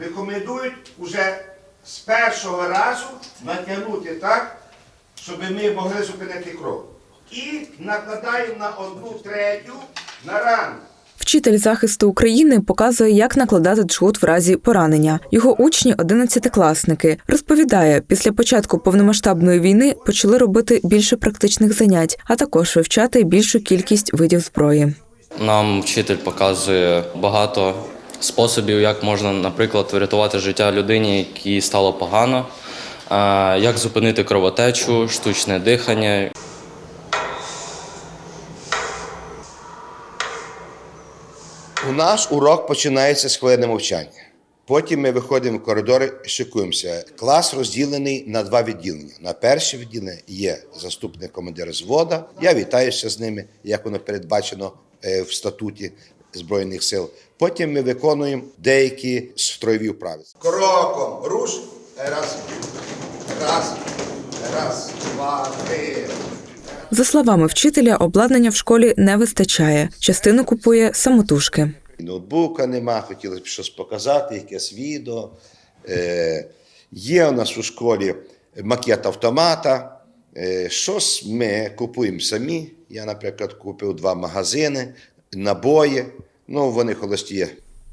рекомендують уже з першого разу натягнути так, щоб ми могли зупинити кров. І накладаємо на одну третю на рану. Вчитель захисту України показує, як накладати джгут в разі поранення. Його учні, одинадцятикласники, розповідає, після початку повномасштабної війни почали робити більше практичних занять, а також вивчати більшу кількість видів зброї. Нам вчитель показує багато способів, як можна, наприклад, врятувати життя людині, якій стало погано, як зупинити кровотечу, штучне дихання. У нас урок починається з хвилини мовчання. Потім ми виходимо в коридори, шикуємося. Клас розділений на два відділення. На перше відділення є заступник командира звода. Я вітаюся з ними, як воно передбачено е, в статуті Збройних сил. Потім ми виконуємо деякі строєві вправи. Кроком руш. Раз, раз, раз, два, три. За словами вчителя, обладнання в школі не вистачає. Частину купує самотужки. Ноутбука нема, хотілося б щось показати, якесь відео. Е, є у нас у школі макет автомата. Е, щось ми купуємо самі. Я, наприклад, купив два магазини, набої. Ну, вони холості є.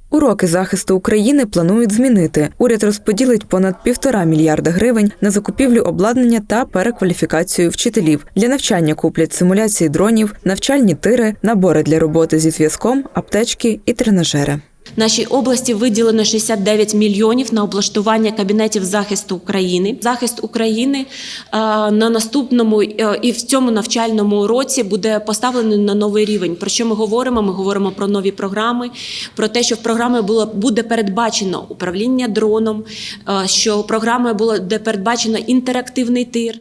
Уроки захисту України планують змінити. Уряд розподілить понад півтора мільярда гривень на закупівлю обладнання та перекваліфікацію вчителів. Для навчання куплять симуляції дронів, навчальні тири, набори для роботи зі зв'язком, аптечки і тренажери. Нашій області виділено 69 мільйонів на облаштування кабінетів захисту України. Захист України е, на наступному е, і в цьому навчальному році буде поставлений на новий рівень. Про що ми говоримо? Ми говоримо про нові програми, про те, що в програмі було буде передбачено управління дроном, е, що програмою було де передбачено інтерактивний тир.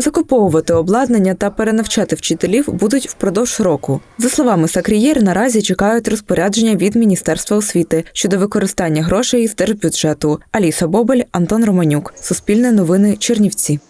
Закуповувати обладнання та перенавчати вчителів будуть впродовж року. За словами Сакрієр, наразі чекають розпорядження від Міністерства освіти щодо використання грошей з держбюджету. Аліса Бобель, Антон Романюк. Суспільне новини Чернівці.